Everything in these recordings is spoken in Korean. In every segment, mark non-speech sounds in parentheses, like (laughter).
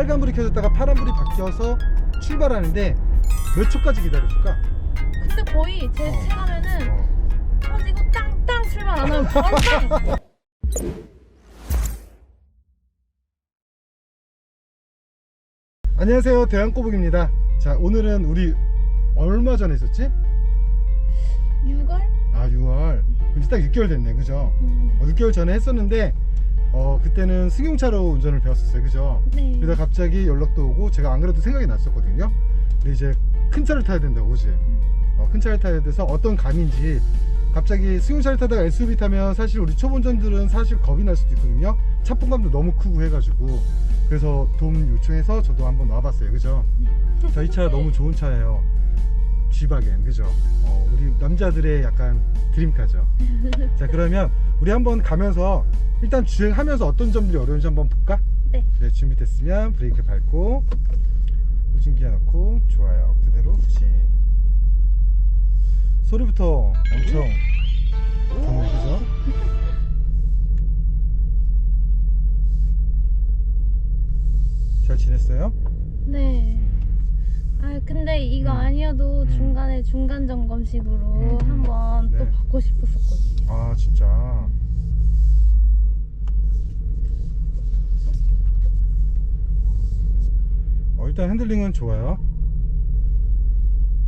빨간불이 켜졌다가 파란불이 바뀌어서 출발하는데 몇 초까지 기다려줄까? 근데 거의 제 어. 체감에는 어. 터지고 땅땅 출발 안 하면 바로 빵! 안녕하세요 대한꼬북입니다 자 오늘은 우리 얼마 전에 있었지? 6월? 아 6월 이제 딱 6개월 됐네 그죠? 음, 어, 6개월 전에 했었는데 어 그때는 승용차로 운전을 배웠었어요 그죠? 네. 그러다 갑자기 연락도 오고 제가 안 그래도 생각이 났었거든요 근데 이제 큰 차를 타야 된다고 그지? 어, 큰 차를 타야 돼서 어떤 감인지 갑자기 승용차를 타다가 SUV 타면 사실 우리 초보전들은 사실 겁이 날 수도 있거든요 차폭감도 너무 크고 해가지고 그래서 도움 요청해서 저도 한번 와봤어요 그죠? 저희 차 너무 좋은 차예요 G바겐 그죠? 어, 우리 남자들의 약간 드림카죠 자 그러면 우리 한번 가면서 일단 주행하면서 어떤 점들이 어려운지 한번 볼까? 네. 네 준비됐으면 브레이크 밟고 후진기어 넣고 좋아요 그대로 후진 소리부터 엄청 좋네 그죠? 잘 지냈어요? 중간 점검식으로 음, 음. 한번 또 네. 받고 싶었었거든요. 아 진짜 어, 일단 핸들링은 좋아요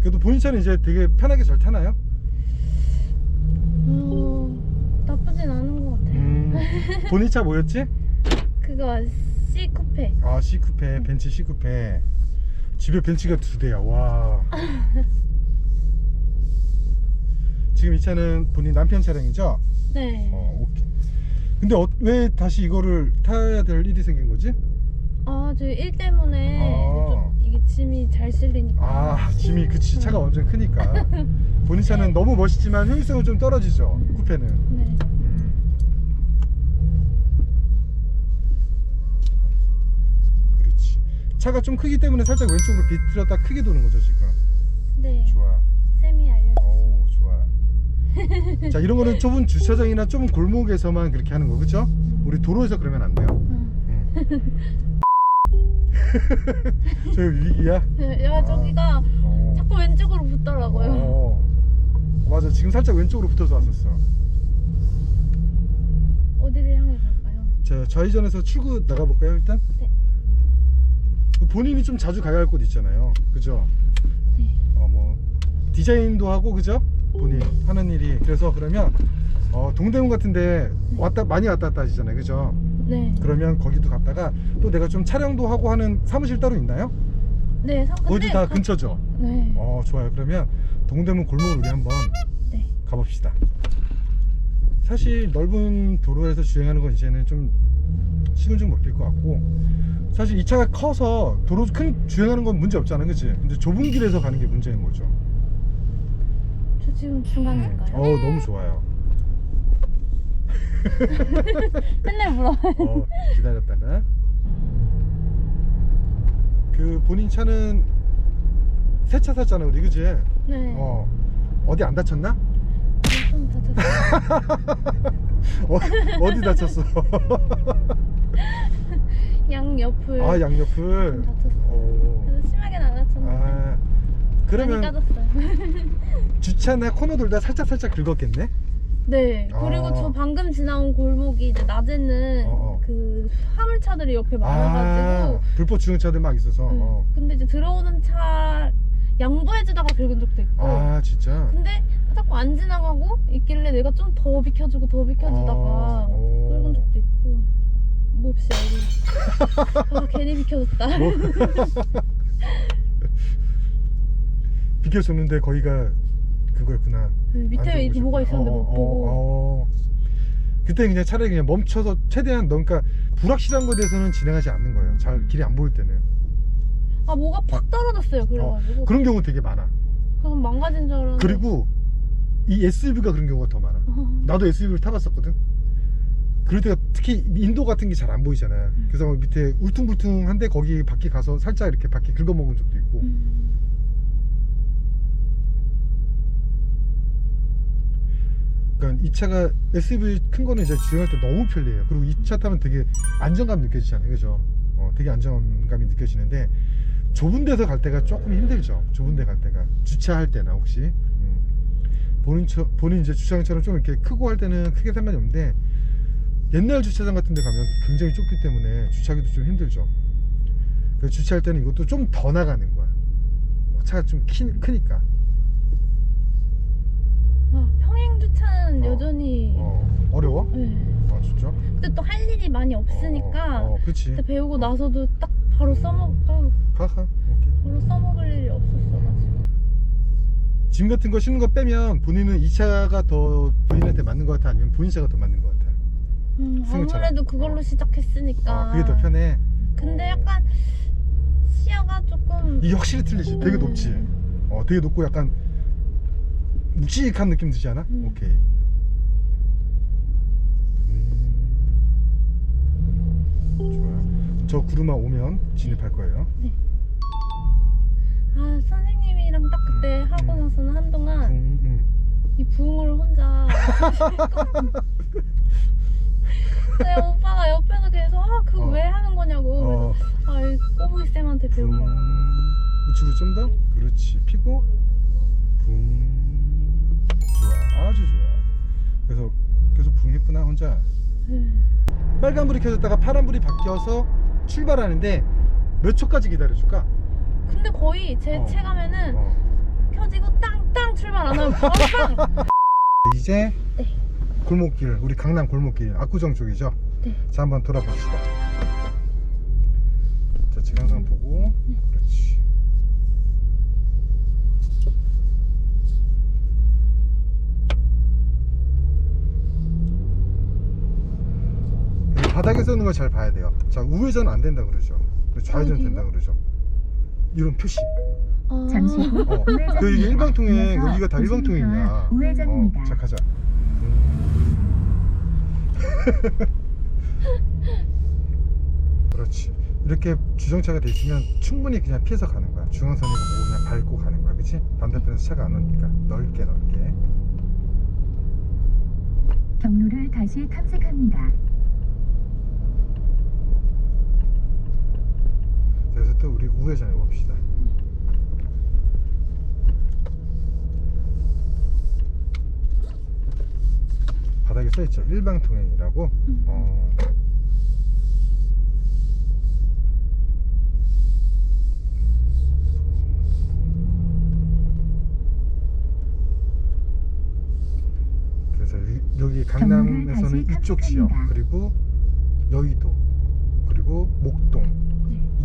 그래도 본인 차는 이제 되게 편하게 잘 타나요? 어, 나쁘진 않은 것 같아요. 음, 본인 차 뭐였지? (laughs) 그거 C 쿠페. 아 C쿠페 벤츠 C쿠페 집에 벤츠가 두 대야 와 (laughs) 지금 이 차는 본인 남편 차량이죠? 네. 어 오케이 근데 어, 왜 다시 이거를 타야 될 일이 생긴 거지? 아, 저 일 때문에 아. 좀 이게 짐이 잘 실리니까. 아 짐이 그치 차가 완전 크니까 (laughs) 본인 차는 너무 멋있지만 효율성은 좀 떨어지죠 쿠페는 네. 음. 그렇지 차가 좀 크기 때문에 살짝 왼쪽으로 비틀었다 크게 도는 거죠 지금 네. 좋아 (laughs) 자 이런 거는 좁은 주차장이나 좁은 골목에서만 그렇게 하는 거 그죠? 우리 도로에서 그러면 안 돼요. (laughs) 저 위기야? 야, 저기가 어. 자꾸 왼쪽으로 붙더라고요. 어. 맞아 지금 살짝 왼쪽으로 붙어서 왔었어 어디를 향해 갈까요? 자 좌회전해서 출구 나가볼까요 일단? 네. 본인이 좀 자주 가야 할 곳 있잖아요 그죠? 네. 어 뭐 디자인도 하고 그죠? 본인 하는 일이 그래서 그러면 어, 동대문 같은데 왔다 많이 왔다 갔다 하시잖아요 그죠? 네. 그러면 거기도 갔다가 또 내가 좀 촬영도 하고 하는 사무실 따로 있나요? 네. 상- 거기 다 가- 근처죠? 네. 어 좋아요 그러면 동대문 골목을 우리 한번 네. 가봅시다 사실 넓은 도로에서 주행하는 건 이제는 좀 식은 좀 먹힐 것 같고 사실 이 차가 커서 도로 큰 주행하는 건 문제 없잖아 그치? 근데 좁은 길에서 가는 게 문제인 거죠 저 지금 중간일까요? 어우 너무 좋아요 (laughs) 맨날 물어봐요. 어, 기다렸다가 그 본인 차는 새 차 샀잖아 우리 그지? 네. 어 어디 안 다쳤나? 좀 다쳤어요. 어, 어디 다쳤어? (laughs) 양 옆을. 아 양옆을 좀 다쳤어요. 어. 그래서 심하게는 안 다쳤는데. 아 많이 그러면 까졌어요. 주차나 코너 돌다 살짝 살짝 긁었겠네? 네. 그리고 아. 저 방금 지나온 골목이 이제 낮에는 어, 어. 그 화물차들이 옆에 많아가지고. 아 불법 주행차들 막 있어서 네. 어. 근데 이제 들어오는 차 양보해주다가 긁은 적도 있고. 아 진짜? 근데 자꾸 안 지나가고 있길래 내가 좀 더 비켜주고 더 비켜주다가 어, 어. 긁은 적도 있고. 몹시 어리. 아 괜히 비켜줬다. 뭐? (laughs) 비켜줬는데 거기가 그거였구나 그안 밑에 뭐가. 있었는데 어, 못 어, 보고. 어, 어. 그때 그냥 차라리 그냥 멈춰서 최대한 너 그러니까 불확실한 거에 대해서는 진행하지 않는 거예요 잘 길이 안 보일 때는 아 뭐가 팍 떨어졌어요 그래가지고 그런 경우 되게 많아 그럼 망가진 줄 알았는데 그리고 이 SUV가 그런 경우가 더 많아 어, 나도 SUV를 타봤었거든. 그럴 때가 특히 인도 같은 게 잘 안 보이잖아. 음. 그래서 밑에 울퉁불퉁한데 거기 바퀴 가서 살짝 이렇게 바퀴 긁어먹은 적도 있고. 음, 그러니까 이 차가 SUV 큰 거는 이제 주행할 때 너무 편리해요. 그리고 이 차 타면 되게 안정감 느껴지잖아요. 그죠? 어. 어, 되게 안정감이 느껴지는데 좁은 데서 갈 때가 조금 힘들죠. 좁은 데 갈 때가 주차할 때나 혹시 음. 본인 처, 본인 이제 주차장처럼 좀 이렇게 크고 할 때는 크게 상관이 없는데 옛날 주차장 같은 데 가면 굉장히 좁기 때문에 주차하기도 좀 힘들죠. 그 주차할 때는 이것도 좀 더 나가는 거야. 어, 차가 좀 키, 크니까. 아, 평행 주차는 어. 여전히 어, 어려워? 네. 아 진짜? 근데 또 할 일이 많이 없으니까 어, 어, 그치. 그때 배우고 나서도 딱 바로 써먹 가, 가. 오케이. 바로 써먹을 일이 없었어가지고 짐 같은 거 싣는 거 빼면 본인은 이 차가 더 본인한테 맞는 것 같아? 아니면 본인 차가 더 맞는 것 같아? 음. 아무래도 그걸로 어. 시작했으니까 어, 그게 더 편해. 근데 어. 약간 시야가 조금 이게 확실히 틀리지. 되게 높지. 음. 어, 되게 높고 약간 묵직한 느낌 들지 않아? 음. 오케이. 음. 좋아. 저 구르마 오면 진입할 거예요. 아 선생님이랑 딱 그때 음, 하고 음. 나서는 한동안 음, 음. 이 부흥을 혼자 (laughs) 네, 오빠가 옆에서 계속 아 그거 어. 왜 하는 거냐고 어, 그래서 아이 꼬부기 쌤한테 배운 붕. 거야 우측으로 좀 더. 그렇지. 피고. 붕. 아주 좋아. 그래서 계속 붕 했구나 혼자. 네. 빨간 불이 켜졌다가 파란 불이 바뀌어서 출발하는데 몇 초까지 기다려줄까? 근데 거의 제 어. 체감에는 어. 켜지고 땅땅 출발 안 하면 빵 (laughs) 이제 네. 골목길 우리 강남 골목길 압구정 쪽이죠 네. 자 한번 돌아봅시다 자 지금 항상 보고 네. 그렇지 바닥에 서는 걸 잘 봐야 돼요 자 우회전 안 된다 그러죠 좌회전 어디요? 된다 그러죠 이런 표시 아, 잠시 후 (laughs) 어, 우회전입니다. 그 이게 일방통행 이어서 여기가 다 일방통행이야. 도심부터 우회전입니다. 어, 자 가자. 음. (laughs) 그렇지. 이렇게 주정차가 돼 있으면 충분히 그냥 피해서 가는 거야. 중앙선이고 뭐고 그냥 밟고 가는 거야, 그렇지? 반대편에서 차가 안 오니까 넓게 넓게. 경로를 다시 탐색합니다. 자, 그래서 또 우리 우회전해 봅시다. 바닥에 써 있죠. 일방통행이라고. 음. 어. 그래서 이- 여기 강남에서는 이쪽 지역. 그리고 여의도 그리고 목동 네.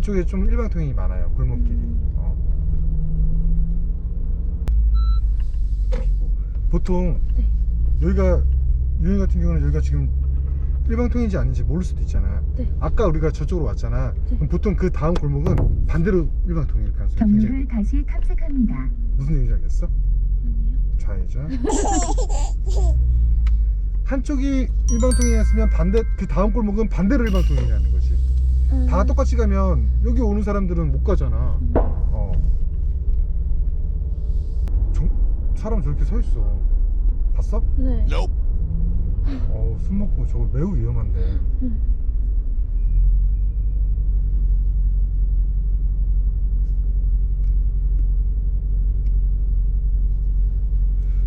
이쪽에 좀 일방통행이 많아요 골목길이 음. 어. 보통 네. 여기가 유행 같은 경우는 여기가 지금 일방통행인지 아닌지 모를 수도 있잖아 네. 아까 우리가 저쪽으로 왔잖아 그럼 보통 그 다음 골목은 반대로 일방통행일 가능성이 굉장히 경로를 다시 탐색합니다. 무슨 얘기인지 알겠어? 좌회전 한쪽이 일방통행이었으면 반대 그 다음 골목은 반대로 일방통행이라는 거지 음. 다 똑같이 가면 여기 오는 사람들은 못 가잖아 음. 어. 저, 사람 저렇게 서 있어. 봤어? 네 어, 술 먹고 저거 매우 위험한데. 음.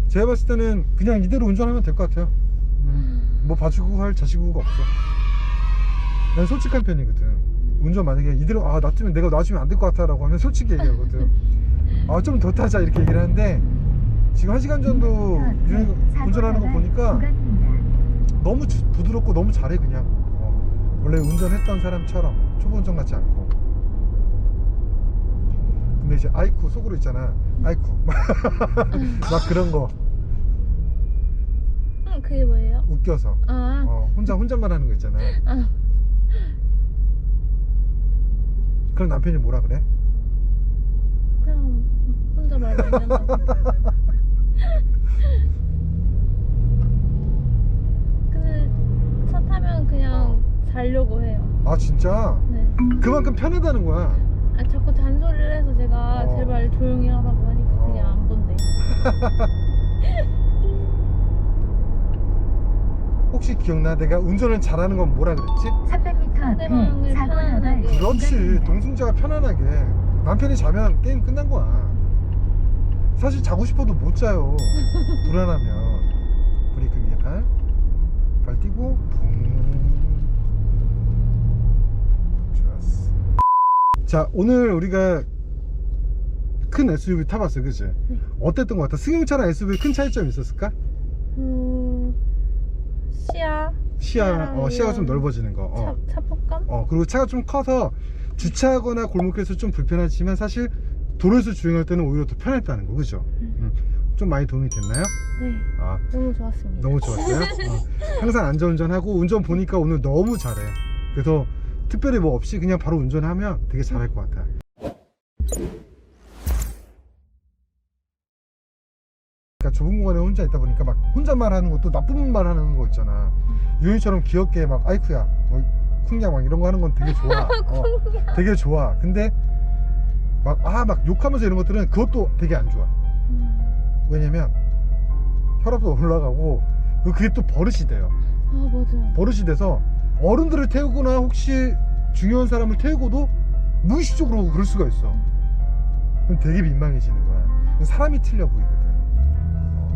제가 봤을 때는 그냥 이대로 운전하면 될 것 같아요. 음, 뭐 봐주고 할 자식구가 없어. 난 솔직한 편이거든. 운전 만약에 이대로 아 놔두면 내가 놔주면 안 될 것 같아 라고 하면 솔직히 얘기하거든. (laughs) 아 좀 더 타자 이렇게 얘기를 하는데 지금 한 시간 정도 유행, 운전하는 거 보니까. 너무 주- 부드럽고 너무 잘해 그냥. 어, 원래 운전했던 사람처럼 초보 운전 같지 않고. 근데 이제 아이쿠 속으로 있잖아. 아이쿠. (laughs) 막 그런 거. 음, 그게 뭐예요? 웃겨서. 아, 어, 혼자 혼잣말 하는 거 있잖아. 아 그럼 남편이 뭐라 그래? 그냥 혼자 말 많이 한다고 (laughs) 근데 차 타면 그냥 자려고 해요 아 진짜? 네. 그만큼 편하다는 거야 아 자꾸 잔소리를 해서 제가 어. 제발 조용히 하라고 하니까 어. 그냥 안 본대 (laughs) 혹시 기억나? 내가 운전을 잘하는 건 뭐라 그랬지? 300m 상대방을 사고 편안하게. 나갈 그렇지. 동승자가 편안하게 남편이 자면 게임 끝난 거야 사실 자고 싶어도 못 자요 (laughs) 불안하면 브레이크 위에 발, 발 띄고 붕 좋았어 자 오늘 우리가 큰 SUV 타봤어 그치? 네. 어땠던 것 같아? 승용차랑 SUV 큰 차이점이 있었을까? 음, 시야, 시야, 어, 시야가 좀 넓어지는 거 어. 차, 차폭감? 어 그리고 차가 좀 커서 주차하거나 골목길에서 좀 불편하지만 사실 도로에서 주행할 때는 오히려 더 편했다는 거 그죠? 음. 좀 많이 도움이 됐나요? 네, 아 너무 좋았습니다. 너무 좋았어요. (laughs) 어. 항상 안전운전하고 운전 보니까 오늘 너무 잘해. 그래서 특별히 뭐 없이 그냥 바로 운전하면 되게 잘할 것 같아. 그러니까 좁은 공간에 혼자 있다 보니까 막 혼잣말 하는 것도 나쁜 말 하는 거 있잖아. 유인처럼 귀엽게 막 아이쿠야, 뭐 쿵냐 막 이런 거 하는 건 되게 좋아. (laughs) 어, 되게 좋아. 근데 막 아 막 욕하면서 이런 것들은 그것도 되게 안 좋아. 음, 왜냐면 혈압도 올라가고 그게 또 버릇이 돼요. 아, 맞아요. 버릇이 돼서 어른들을 태우거나 혹시 중요한 사람을 태우고도 무의식적으로 그럴 수가 있어. 그럼 되게 민망해지는 거야. 사람이 틀려 보이거든.